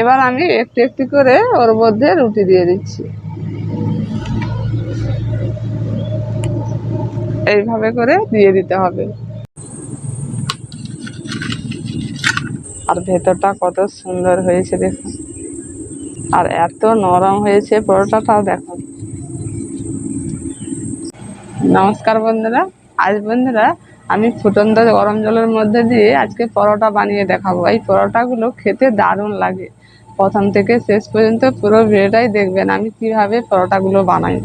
এবার আমি একটু একটু করে ওর মধ্যে রুটি দিয়ে দিচ্ছি। এইভাবে করে দিয়ে দিতে হবে। আর ভেতরটা কত সুন্দর হয়েছে দেখুন। আর এত নরম হয়েছে পরোটাটাও দেখুন। নমস্কার বন্ধুরা, আজ বন্ধুরা আমি ফুটন্ত গরম জলের মধ্যে দিয়ে আজকে পরোটা বানিয়ে দেখাবো। এই পরোটাগুলো খেতে দারুণ লাগে। প্রথম থেকে শেষ পর্যন্ত পুরো ভিডিওটাই দেখবেন আমি কীভাবে পরোটাগুলো বানাই।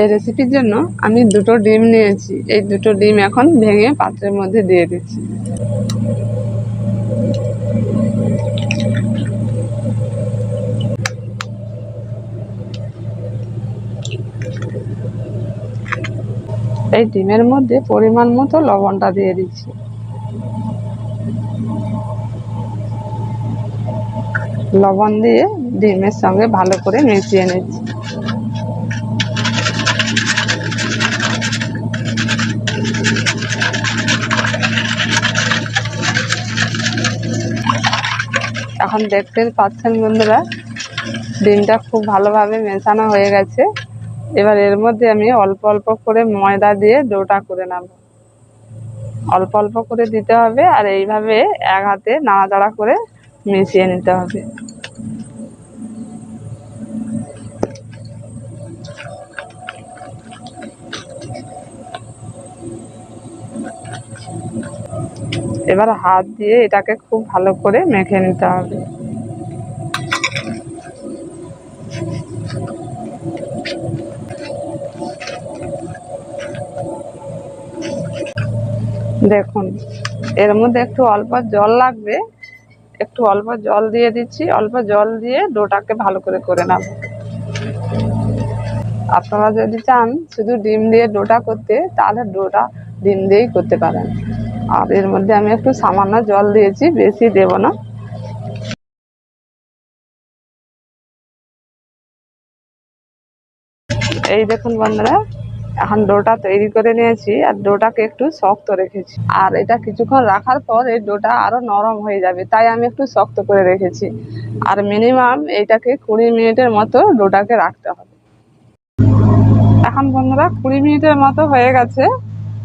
এই রেসিপির জন্য আমি দুটো ডিম নিয়েছি। এই দুটো ডিম এখন ভেঙে পাত্রের মধ্যে দিয়ে দিচ্ছি। এই ডিমের মধ্যে পরিমাণ মতো লবণটা দিয়ে দিচ্ছি। লবণ দিয়ে ডিমের সঙ্গে ভালো করে মিশিয়ে নিচ্ছি। এখন দেখতে পাচ্ছেন বন্ধুরা, ডিমটা খুব ভালোভাবে মেশানো হয়ে গেছে। এবার এর মধ্যে আমি অল্প অল্প করে ময়দা দিয়ে ডোটা করে নেব। অল্প অল্প করে দিতে হবে আর এইভাবে এক হাতে নাড়াচাড়া করে মিশিয়ে নিতে হবে। এবার হাত দিয়ে এটাকে খুব ভালো করে মেখে নিতে হবে। দেখুন, এর মধ্যে একটু অল্প জল লাগবে, একটু অল্প জল দিয়ে দিচ্ছি, অল্প জল দিয়ে ডোটাকে ভালো করে করে নেব। আপনারা যদি চান শুধু ডিম দিয়ে ডোটা করতে, তাহলে ডোটা ডিম দিয়েই করতে পারেন। আর এর মধ্যে আমি একটু সামান্য জল দিয়েছি, বেশি দেব না। এই দেখুন বন্ধুরা এখন ডোটা তৈরি করে নিয়েছি আর ডোটাকে একটু শক্ত রেখেছি। আর এটা কিছুক্ষণ রাখার পর এই ডোটা আরও নরম হয়ে যাবে, তাই আমি একটু শক্ত করে রেখেছি। আর মিনিমাম এটাকে কুড়ি মিনিটের মতো ডোটাকে রাখতে হবে। এখন বন্ধুরা কুড়ি মিনিটের মতো হয়ে গেছে।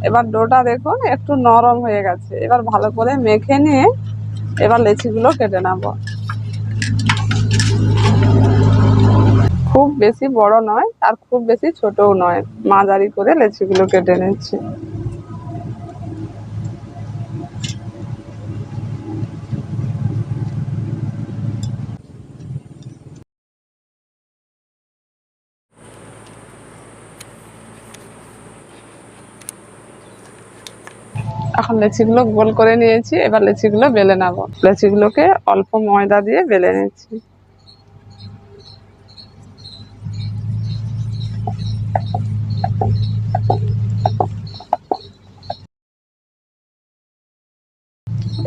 এবার ডোটা দেখুন, একটু নরম হয়ে গেছে। এবার ভালো করে মেখে নিয়ে এবার লেচিগুলো কেটে নেব। খুব বেশি বড় নয়, আর খুব বেশি ছোটও নয়। মাঝারি করে লেচিগুলো কেটে নিচ্ছি। এখন লেচিগুলো গোল করে নিয়েছি, এবার লেচিগুলো বেলে নেব। লেচিগুলোকে অল্প ময়দা দিয়ে বেলে নিচ্ছি।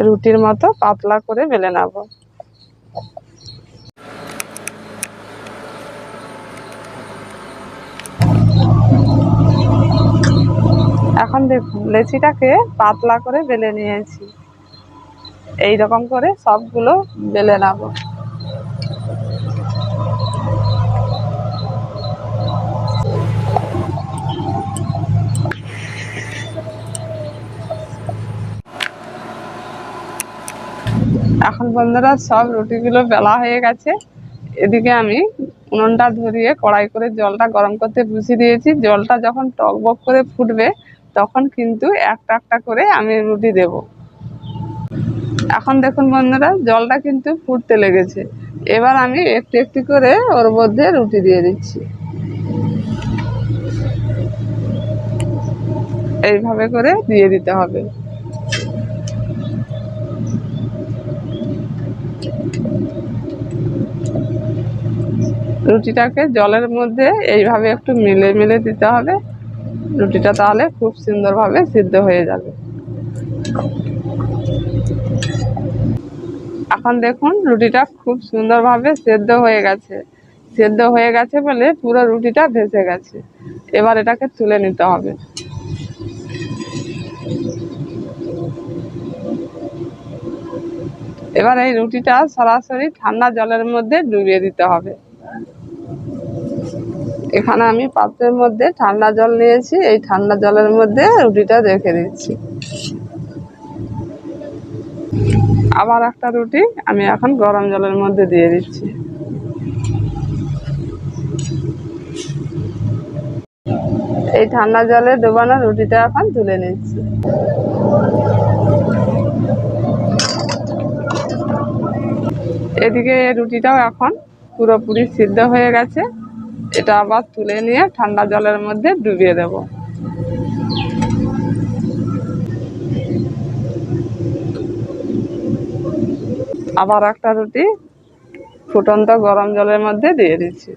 রুটির মতো পাতলা করে বেলে নেব। এখন দেখুন লেচিটাকে পাতলা করে বেলে নিয়েছি। এই রকম করে সবগুলো বেলে নেব। এখন বন্ধুরা সব রুটিগুলো বেলা হয়ে গেছে। এদিকে আমি উনুনটা ধরিয়ে কড়াই করে জলটা গরম করতে বসিয়ে দিয়েছি। জলটা যখন টকবক করে ফুটবে, তখন কিন্তু একটা একটা করে আমি রুটি দেব। এখন দেখুন বন্ধুরা, জলটা কিন্তু ফুটতে লেগেছে। এবার আমি একটু একটু করে ওর মধ্যে রুটি দিয়ে দিচ্ছি। এইভাবে করে দিয়ে দিতে হবে। রুটিটাকে জলের মধ্যে এইভাবে একটু মিলে মিলে দিতে হবে। রুটিটা তাহলে খুব সুন্দরভাবে সিদ্ধ হয়ে যাবে। এখন দেখুন, রুটিটা খুব সুন্দরভাবে সেদ্ধ হয়ে গেছে। সেদ্ধ হয়ে গেছে বলে পুরো রুটিটা ভেসে গেছে। এবার এটাকে তুলে নিতে হবে। এবার এই রুটিটা সরাসরি ঠান্ডা জলের মধ্যে ডুবিয়ে দিতে হবে। এখানে আমি পাত্রের মধ্যে ঠান্ডা জল নিয়েছি, এই ঠান্ডা জলের মধ্যে রুটিটা রেখে দিচ্ছি। আবার একটা রুটি আমি এখন গরম জলের মধ্যে দিয়ে দিচ্ছি। এই ঠান্ডা জলে ডোবানো রুটিটা এখন তুলে নিচ্ছি। এদিকে রুটিটাও এখন পুরোপুরি সিদ্ধ হয়ে গেছে। এটা আবার তুলে নিয়ে ঠান্ডা জলের মধ্যে ডুবিয়ে দেব। আবার একটা রুটি ফুটন্ত গরম জলের মধ্যে দিয়ে দিচ্ছি।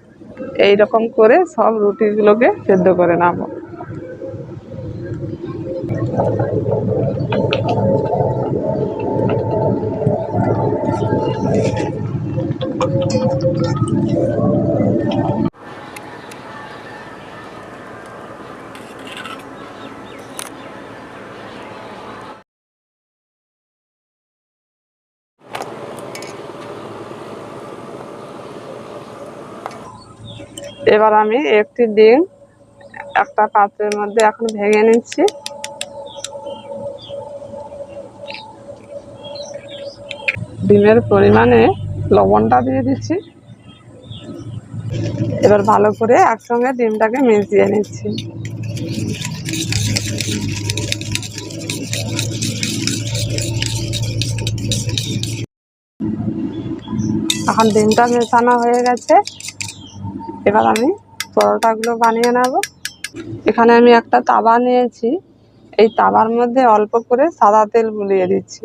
এই রকম করে সব রুটিগুলোকে সেদ্ধ করে নেব। এবার আমি একটি ডিম একটা পাত্রের মধ্যে এখন ভেঙে নিচ্ছি। ডিমের পরিমাণে লবণটা দিয়ে দিচ্ছি। এবার ভালো করে একসঙ্গে ডিমটাকে মিশিয়ে নিচ্ছি। এখন ডিমটা মেশানো হয়ে গেছে। এবার আমি পরোটাগুলো বানিয়ে নেব। এখানে আমি একটা তাবা নিয়েছি। এই তাবার মধ্যে অল্প করে সাদা তেল বুলিয়ে দিচ্ছি।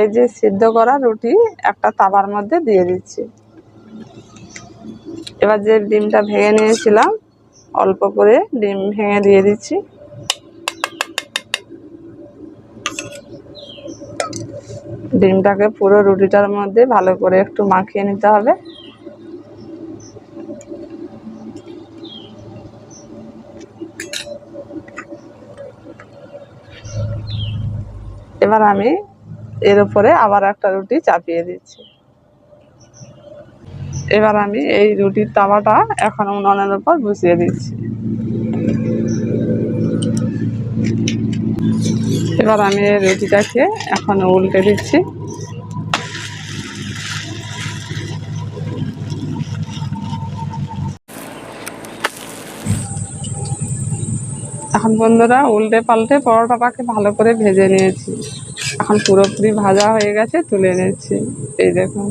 এই যে সিদ্ধ করা রুটি একটা তাবার মধ্যে দিয়ে দিচ্ছি। এবার যে ডিমটা ভেঙে নিয়েছিলাম, অল্প করে ডিম ভেঙে দিয়ে দিচ্ছি। ডিমটাকে পুরো রুটিটার মধ্যে ভালো করে একটু মাখিয়ে নিতে হবে। এবার আমি এর উপরে আবার একটা রুটি চাপিয়ে দিচ্ছি। এবার আমি এই রুটির তাওয়াটা এখন উনুনের উপর বসিয়ে দিচ্ছি। এবার আমি রুটিটাকে এখন উল্টে দিচ্ছি। এখন বন্ধুরা উল্টে পাল্টে পরোটাটাকে ভালো করে ভেজে নিয়েছি। এখন পুরোপুরি ভাজা হয়ে গেছে, তুলে নিচ্ছি এই দেখুন।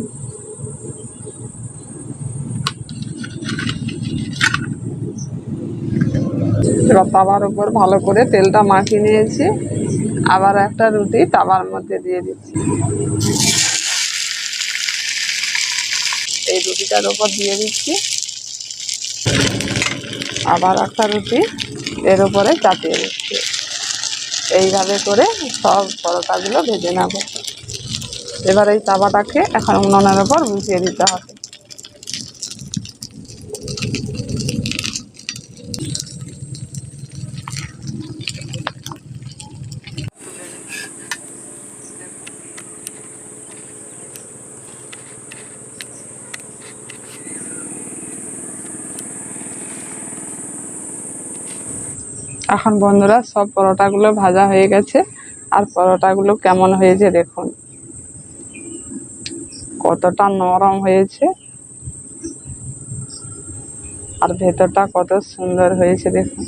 এবার উপর ভালো করে তেলটা মাখিয়ে নিয়েছি। আবার একটা রুটি তাওয়ার মধ্যে দিয়ে দিচ্ছি। এই রুটিটার উপর দিয়ে দিচ্ছি। আবার একটা রুটি এর উপরে চাপিয়ে দিচ্ছি। এইভাবে করে সব পরোটাগুলো ভেজে নেব। এবার এই তাওয়াটাকে এখন উনুনের উপর বসিয়ে দিতে হবে। এখন বন্ধুরা সব পরোটাগুলো ভাজা হয়ে গেছে। আর পরোটাগুলো কেমন হয়েছে দেখুন। কতটা নরম হয়েছে। আর ভেতরটা কত সুন্দর হয়েছে দেখুন।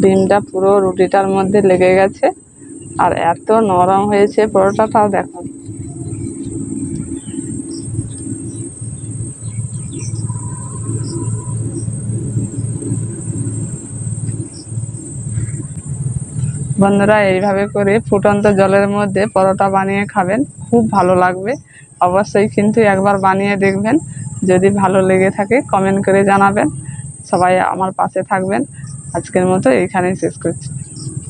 ডিমটা পুরো রুটিটার মধ্যে লেগে গেছে। আর এত নরম হয়েছে পরোটাটাও দেখুন। বন্ধুরা এইভাবে করে ফুটন্ত জলের মধ্যে পরোটা বানিয়ে খাবেন, খুব ভালো লাগবে। অবশ্যই কিন্তু একবার বানিয়ে দেখবেন। যদি ভালো লেগে থাকে কমেন্ট করে জানাবেন। সবাই আমার পাশে থাকবেন। আজকের মতো এইখানেই শেষ করছি।